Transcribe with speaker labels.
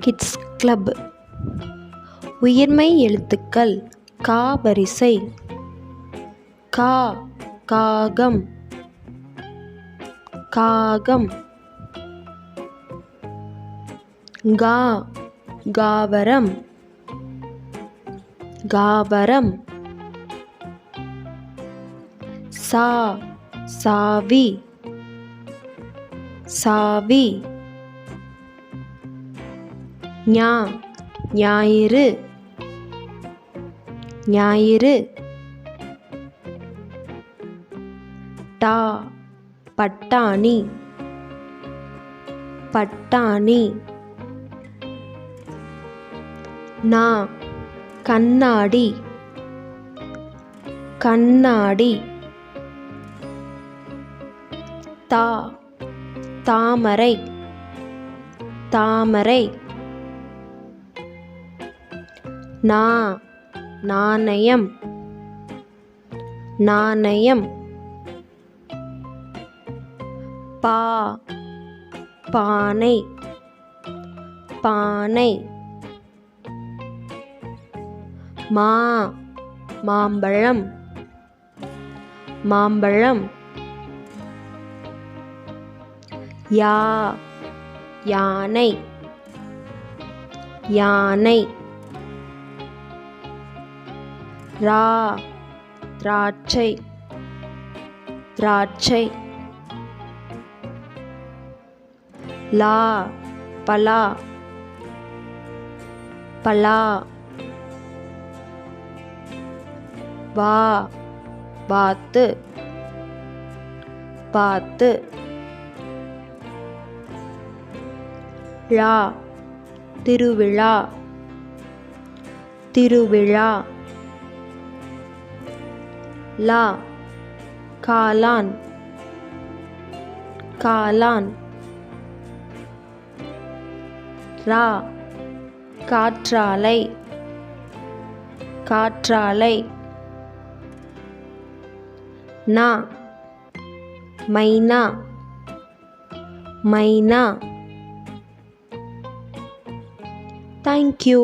Speaker 1: Kids club. உயிர்மை எழுத்துக்கள் கா வரிசை. கா காகம். காகம். கா காவரம். காவரம். சா சாவி. சாவி. ஞா ஞாயிறு. ஞாயிறு. டா பட்டாணி. பட்டாணி. நா கண்ணாடி. கண்ணாடி. தா தாமரை. தாமரை. நா நாணயம் நாணயம். பா பானை பானை. மா மாம்பழம் மாம்பழம். யா யானை யானை. ரா திராட்சை திராட்சை. லா பலா பலா. வா வாத்து வாத்து ழா திருவிழா திருவிழா. லா காலான் காலான் ரா காற்றாலை காற்றாலை நா மைனா மைனா தேங்க்யூ